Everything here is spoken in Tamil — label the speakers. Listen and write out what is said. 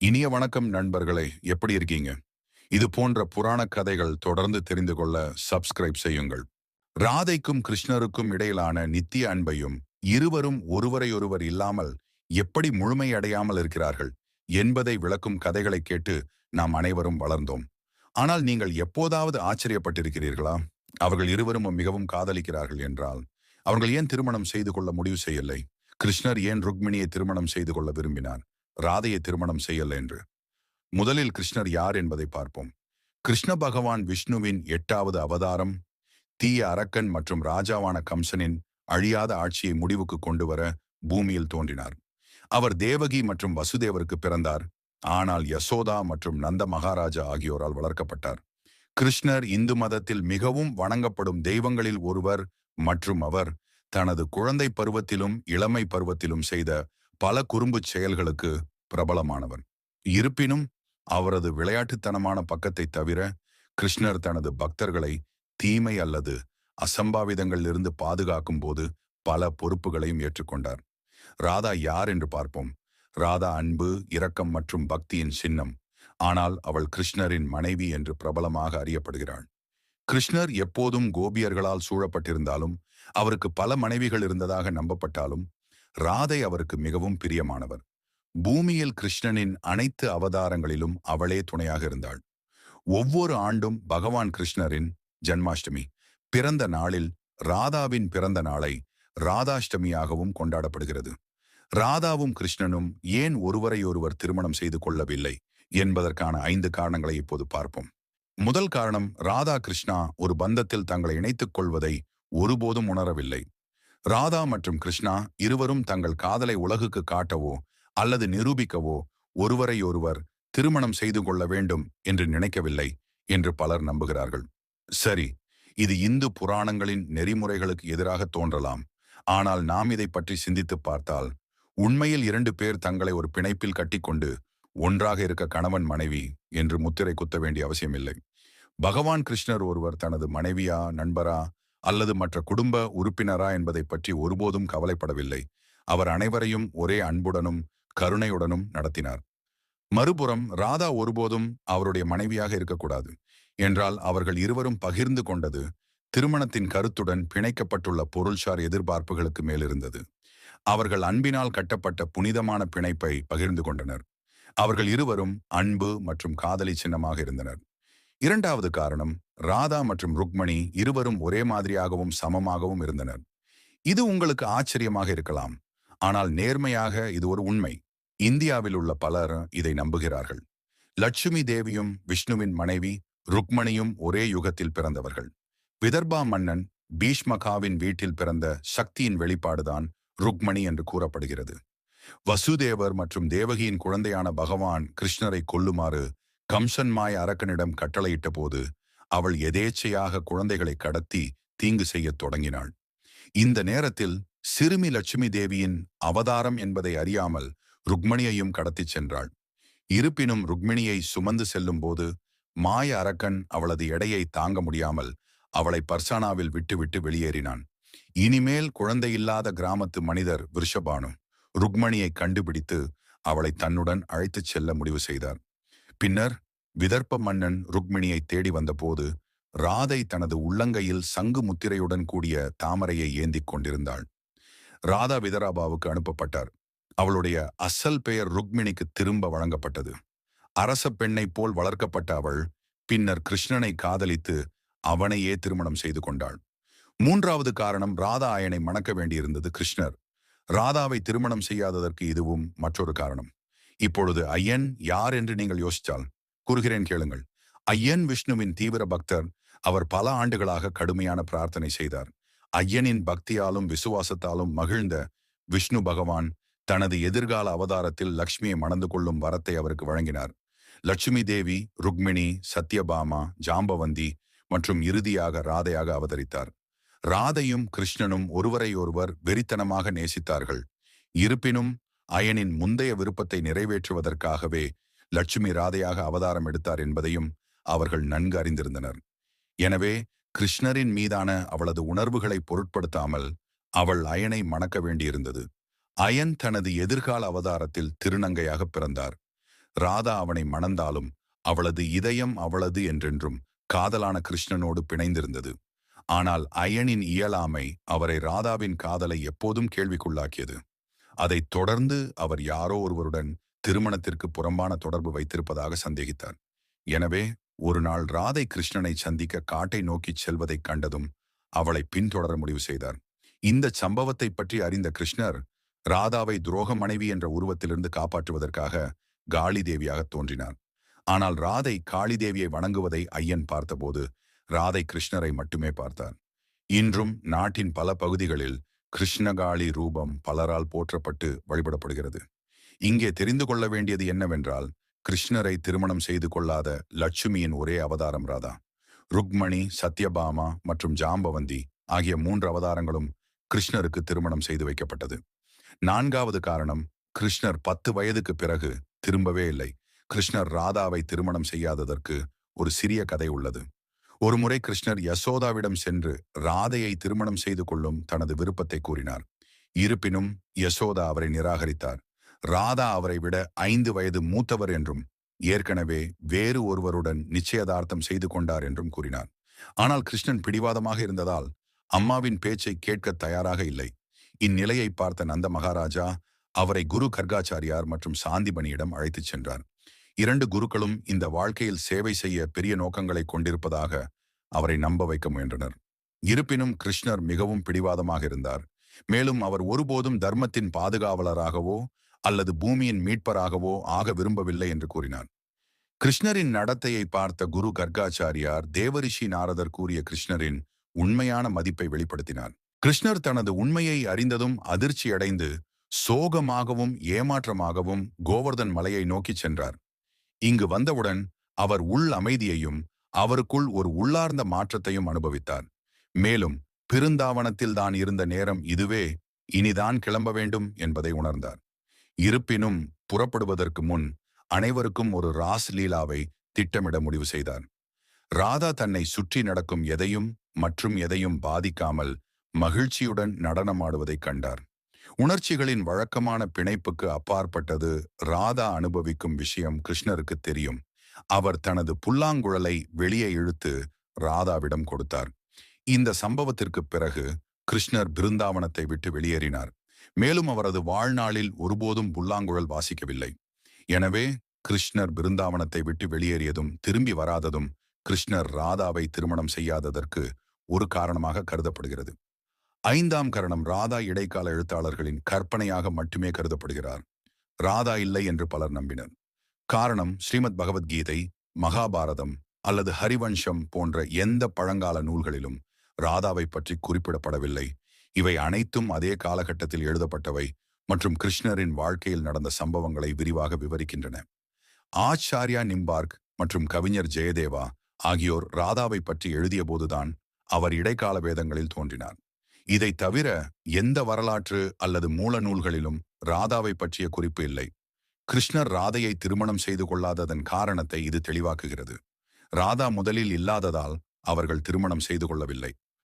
Speaker 1: இனிய வணக்கம் நண்பர்களே எப்படி இருக்கீங்க? இது போன்ற புராண கதைகள் தொடர்ந்து தெரிந்து கொள்ள சப்ஸ்கிரைப் செய்யுங்கள். ராதைக்கும் கிருஷ்ணருக்கும் இடையிலான நித்திய அன்பையும் இருவரும் ஒருவரையொருவர் இல்லாமல் எப்படி முழுமையடையாமல் இருக்கிறார்கள் என்பதை விளக்கும் கதைகளை கேட்டு நாம் அனைவரும் வளர்ந்தோம். ஆனால் நீங்கள் எப்போதாவது ஆச்சரியப்பட்டிருக்கிறீர்களா? அவர்கள் இருவரும் மிகவும் காதலிக்கிறார்கள் என்றால் அவர்கள் ஏன் திருமணம் செய்து கொள்ள முடிவு செய்யலை? கிருஷ்ணர் ஏன் ருக்மிணியை திருமணம் செய்து கொள்ள விரும்பினார்? ராதையை திருமணம் செய்யல என்று. முதலில் கிருஷ்ணர் யார் என்பதை பார்ப்போம். கிருஷ்ண பகவான் விஷ்ணுவின் எட்டாவது அவதாரம் தீய அரக்கன் மற்றும் ராஜாவான கம்சனின் அழியாத ஆட்சியை முடிவுக்கு கொண்டு வர பூமியில் தோன்றினார். அவர் தேவகி மற்றும் வசுதேவருக்கு பிறந்தார். ஆனால் யசோதா மற்றும் நந்த மகாராஜா ஆகியோரால் வளர்க்கப்பட்டார். கிருஷ்ணர் இந்து மதத்தில் மிகவும் வணங்கப்படும் தெய்வங்களில் ஒருவர் மற்றும் அவர் தனது குழந்தை பருவத்திலும் இளமை பருவத்திலும் செய்த பல குறும்புச் செயல்களுக்கு பிரபலமானவர். இருப்பினும் அவரது விளையாட்டுத்தனமான பக்கத்தை தவிர கிருஷ்ணர் தனது பக்தர்களை தீமை அல்லது அசம்பாவிதங்களிலிருந்து பாதுகாக்கும் போது பல பொறுப்புகளையும் ஏற்றுக்கொண்டார். ராதா யார் என்று பார்ப்போம். ராதா அன்பு இரக்கம் மற்றும் பக்தியின் சின்னம். ஆனால் அவள் கிருஷ்ணரின் மனைவி என்று பிரபலமாக அறியப்படுகிறாள். கிருஷ்ணர் எப்போதும் கோபியர்களால் சூழப்பட்டிருந்தாலும் அவருக்கு பல மனைவிகள் இருந்ததாக நம்பப்பட்டாலும் ராதை அவருக்கு மிகவும் பிரியமானவர். பூமியில் கிருஷ்ணனின் அனைத்து அவதாரங்களிலும் அவளே துணையாக இருந்தாள். ஒவ்வொரு ஆண்டும் பகவான் கிருஷ்ணரின் ஜன்மாஷ்டமி பிறந்த நாளில் ராதாவின் பிறந்த நாளை ராதாஷ்டமியாகவும் கொண்டாடப்படுகிறது. ராதாவும் கிருஷ்ணனும் ஏன் ஒருவரையொருவர் திருமணம் செய்து கொள்ளவில்லை என்பதற்கான ஐந்து காரணங்களை இப்போது பார்ப்போம். முதல் காரணம் ராதா கிருஷ்ணா ஒரு பந்தத்தில் தங்களை இணைத்துக் கொள்வதை ஒருபோதும் உணரவில்லை. ராதா மற்றும் கிருஷ்ணா இருவரும் தங்கள் காதலை உலகுக்கு காட்டவோ அல்லது நிரூபிக்கவோ ஒருவரையொருவர் திருமணம் செய்து கொள்ள வேண்டும் என்று நினைக்கவில்லை என்று பலர் நம்புகிறார்கள். சரி இது இந்து புராணங்களின் நெறிமுறைகளுக்கு எதிராக தோன்றலாம். ஆனால் நாம் இதை பற்றி சிந்தித்து பார்த்தால் உண்மையில் இரண்டு பேர் தங்களை ஒரு பிணைப்பில் கட்டிக்கொண்டு ஒன்றாக இருக்க கணவன் மனைவி என்று முத்திரை குத்த வேண்டிய அவசியமில்லை. பகவான் கிருஷ்ணர் ஒருவர் தனது மனைவியா நண்பரா அல்லது மற்ற குடும்ப உறுப்பினரா என்பதை பற்றி ஒருபோதும் கவலைப்படவில்லை. அவர் அனைவரையும் ஒரே அன்புடனும் கருணையுடனும் நடத்தினார். மறுபுறம் ராதா ஒருபோதும் அவருடைய மனைவியாக இருக்கக்கூடாது என்றால் அவர்கள் இருவரும் பகிர்ந்து கொண்டது திருமணத்தின் கருத்துடன் பிணைக்கப்பட்டுள்ள பொருள்சார் எதிர்பார்ப்புகளுக்கு மேலிருந்தது. அவர்கள் அன்பினால் கட்டப்பட்ட புனிதமான பிணைப்பை பகிர்ந்து கொண்டனர். அவர்கள் இருவரும் அன்பு மற்றும் காதலி சின்னமாக இருந்தனர். இரண்டாவது காரணம் ராதா மற்றும் ருக்மணி இருவரும் ஒரே மாதிரியாகவும் சமமாகவும் இருந்தனர். இது உங்களுக்கு ஆச்சரியமாக இருக்கலாம் ஆனால் நேர்மையாக இது ஒரு உண்மை. இந்தியாவில் உள்ள பலர் இதை நம்புகிறார்கள். லட்சுமி தேவியும் விஷ்ணுவின் மனைவி ருக்மணியும் ஒரே யுகத்தில் பிறந்தவர்கள். விதர்பா மன்னன் பீஷ்மகாவின் வீட்டில் பிறந்த சக்தியின் வெளிப்பாடுதான் ருக்மணி என்று கூறப்படுகிறது. வசுதேவர் மற்றும் தேவகியின் குழந்தையான பகவான் கிருஷ்ணரை கொல்லுமாறு கம்சன்மாய் அரக்கனிடம் கட்டளையிட்ட போது அவள் எதேச்சையாக குழந்தைகளை கடத்தி தீங்கு செய்யத் தொடங்கினாள். இந்த நேரத்தில் சிறுமி லட்சுமி தேவியின் அவதாரம் என்பதை அறியாமல் ருக்மணியையும் கடத்திச் சென்றாள். இருப்பினும் ருக்மிணியை சுமந்து செல்லும் போது மாய அரக்கன் அவளது எடையை தாங்க முடியாமல் அவளை பர்சானாவில் விட்டுவிட்டு வெளியேறினான். இனிமேல் குழந்தையில்லாத கிராமத்து மனிதர் விருஷபானு ருக்மணியை கண்டுபிடித்து அவளை தன்னுடன் அழைத்துச் செல்ல முடிவு செய்தார். பின்னர் விதர்ப்ப மன்னன் ருக்மிணியை தேடி வந்தபோது ராதை தனது உள்ளங்கையில் சங்கு முத்திரையுடன் கூடிய தாமரையை ஏந்திக் கொண்டிருந்தாள். ராதா விதராபாவுக்கு அனுப்பப்பட்டார். அவளுடைய அசல் பெயர் ருக்மிணிக்கு திரும்ப வழங்கப்பட்டது. அரச பெண்ணைப் போல் வளர்க்கப்பட்ட அவள் பின்னர் கிருஷ்ணனை காதலித்து அவனையே திருமணம் செய்து கொண்டாள். மூன்றாவது காரணம் ராதா ஆயனை மணக்க வேண்டியிருந்தது கிருஷ்ணர். ராதாவை திருமணம் செய்யாததற்கு இதுவும் மற்றொரு காரணம். இப்பொழுது ஐயன் யார் என்று நீங்கள் யோசித்தால் கூறுகிறேன் கேளுங்கள். ஐயன் விஷ்ணுவின் தீவிர பக்தர். அவர் பல ஆண்டுகளாக கடுமையான பிரார்த்தனை செய்தார். ஐயனின் பக்தியாலும் விசுவாசத்தாலும் மகிழ்ந்த விஷ்ணு பகவான் தனது எதிர்கால அவதாரத்தில் லக்ஷ்மியை மணந்து கொள்ளும் வரத்தை அவருக்கு வழங்கினார். லட்சுமி தேவி ருக்மிணி சத்யபாமா ஜாம்பவந்தி மற்றும் இறுதியாக ராதையாக அவதரித்தார். ராதையும் கிருஷ்ணனும் ஒருவரையொருவர் வெறித்தனமாக நேசித்தார்கள். இருப்பினும் அயனின் முந்தைய விருப்பத்தை நிறைவேற்றுவதற்காகவே லட்சுமி ராதையாக அவதாரம் எடுத்தார் என்பதையும் அவர்கள் நன்கு அறிந்திருந்தனர். எனவே கிருஷ்ணரின் மீதான அவளது உணர்வுகளை பொருட்படுத்தாமல் அவள் அயனை மணக்க வேண்டியிருந்தது. அயன் தனது எதிர்கால அவதாரத்தில் திருநங்கையாக பிறந்தார். ராதா அவனை மணந்தாலும் அவளது இதயம் அவளது என்றென்றும் காதலான கிருஷ்ணனோடு பிணைந்திருந்தது. ஆனால் அயனின் இயலாமை அவரை ராதாவின் காதலை எப்போதும் கேள்விக்குள்ளாக்கியது. அதைத் தொடர்ந்து அவர் யாரோ ஒருவருடன் திருமணத்திற்கு புறம்பான தொடர்பு வைத்திருப்பதாக சந்தேகித்தார். எனவே ஒரு நாள் ராதை கிருஷ்ணனை சந்திக்க காட்டை நோக்கிச் செல்வதைக் கண்டதும் அவளை பின்தொடர முடிவு செய்தார். இந்த சம்பவத்தை பற்றி அறிந்த கிருஷ்ணர் ராதாவை துரோக மனைவி என்ற உருவத்திலிருந்து காப்பாற்றுவதற்காக காளி தேவியாக தோன்றினார். ஆனால் ராதை காளி தேவியை வணங்குவதை ஐயன் பார்த்தபோது ராதை கிருஷ்ணரை மட்டுமே பார்த்தார். இன்றும் நாட்டின் பல பகுதிகளில் கிருஷ்ணகாளி ரூபம் பலரால் போற்றப்பட்டு வழிபடப்படுகிறது. இங்கே தெரிந்து கொள்ள வேண்டியது என்னவென்றால் கிருஷ்ணரை திருமணம் செய்து கொள்ளாத லட்சுமியின் ஒரே அவதாரம் ராதா. ருக்மணி சத்யபாமா மற்றும் ஜாம்பவந்தி ஆகிய மூன்று அவதாரங்களும் கிருஷ்ணருக்கு திருமணம் செய்து வைக்கப்பட்டது. நான்காவது காரணம் கிருஷ்ணர் பத்து வயதுக்கு பிறகு திரும்பவே இல்லை. கிருஷ்ணர் ராதாவை திருமணம் செய்யாததற்கு ஒரு சிறிய கதை உள்ளது. ஒருமுறை கிருஷ்ணர் யசோதாவிடம் சென்று ராதையை திருமணம் செய்து கொள்ளும் தனது விருப்பத்தை கூறினார். இருப்பினும் யசோதா அவரை நிராகரித்தார். ராதா அவரை விட ஐந்து வயது மூத்தவர் என்றும் ஏற்கனவே வேறு ஒருவருடன் நிச்சயதார்த்தம் செய்து கொண்டார் என்றும் கூறினார். ஆனால் கிருஷ்ணன் பிடிவாதமாக இருந்ததால் அம்மாவின் பேச்சை கேட்க தயாராக இல்லை. இந்நிலையை பார்த்த நந்த மகாராஜா அவரை குரு கர்காச்சாரியார் மற்றும் சாந்திபணியிடம் அழைத்துச் சென்றார். இரண்டு குருக்களும் இந்த வாழ்க்கையில் சேவை செய்ய பெரிய நோக்கங்களை கொண்டிருப்பதாக அவரை நம்ப வைக்க முயன்றனர். இருப்பினும் கிருஷ்ணர் மிகவும் பிடிவாதமாக இருந்தார். மேலும் அவர் ஒருபோதும் தர்மத்தின் பாதுகாவலராகவோ அல்லது பூமியின் மீட்பராகவோ ஆக விரும்பவில்லை என்று கூறினார். கிருஷ்ணரின் நடத்தையை பார்த்த குரு கர்காச்சாரியார் தேவரிஷி நாரதர் கூறிய கிருஷ்ணரின் உண்மையான மதிப்பை வெளிப்படுத்தினார். கிருஷ்ணர் தனது உண்மையை அறிந்ததும் அதிர்ச்சியடைந்து சோகமாகவும் ஏமாற்றமாகவும் கோவர்தன் மலையை நோக்கிச் சென்றார். இங்கு வந்தவுடன் அவர் உள் அமைதியையும் அவருக்குள் ஒரு உள்ளார்ந்த மாற்றத்தையும் அனுபவித்தார். மேலும் பிருந்தாவனத்தில் தான் இருந்த நேரம் இதுவே இனிதான் கிளம்ப வேண்டும் என்பதை உணர்ந்தார். இருப்பினும் புறப்படுவதற்கு முன் அனைவருக்கும் ஒரு ராஸ் லீலாவை திட்டமிட முடிவு செய்தார். ராதா தன்னை சுற்றி நடக்கும் எதையும் மற்றும் எதையும் பாதிக்காமல் மகிழ்ச்சியுடன் நடனமாடுவதைக் கண்டார். உணர்ச்சிகளின் வழக்கமான பிணைப்புக்கு அப்பாற்பட்டது ராதா அனுபவிக்கும் விஷயம் கிருஷ்ணருக்கு தெரியும். அவர் தனது புல்லாங்குழலை வெளியே இழுத்து ராதாவிடம் கொடுத்தார். இந்த சம்பவத்திற்கு பிறகு கிருஷ்ணர் பிருந்தாவனத்தை விட்டு வெளியேறினார். மேலும் அவரது வாழ்நாளில் ஒருபோதும் புல்லாங்குழல் வாசிக்கவில்லை. எனவே கிருஷ்ணர் பிருந்தாவனத்தை விட்டு வெளியேறியதும் திரும்பி வராததும் கிருஷ்ணர் ராதாவை திருமணம் செய்யாததற்கு ஒரு காரணமாக கருதப்படுகிறது. ஐந்தாம் கரணம் ராதா இடைக்கால எழுத்தாளர்களின் கற்பனையாக மட்டுமே கருதப்படுகிறார். ராதா இல்லை என்று பலர் நம்பினர். காரணம் ஸ்ரீமத் பகவத்கீதை மகாபாரதம் அல்லது ஹரிவம்சம் போன்ற எந்த பழங்கால நூல்களிலும் ராதாவை பற்றி குறிப்பிடப்படவில்லை. இவை அனைத்தும் அதே காலகட்டத்தில் எழுதப்பட்டவை மற்றும் கிருஷ்ணரின் வாழ்க்கையில் நடந்த சம்பவங்களை விரிவாக விவரிக்கின்றன. ஆச்சாரியா நிம்பார்க் மற்றும் கவிஞர் ஜெயதேவா ஆகியோர் ராதாவை பற்றி எழுதியபோதுதான் அவர் இடைக்கால வேதங்களில் தோன்றினார். இதை தவிர எந்த வரலாற்று அல்லது மூல நூல்களிலும் ராதாவை பற்றிய குறிப்பு இல்லை. கிருஷ்ணர் ராதையை திருமணம் செய்து கொள்ளாததன் காரணத்தை இது தெளிவாக்குகிறது. ராதா முதலில் இல்லாததால் அவர்கள் திருமணம் செய்து கொள்ளவில்லை.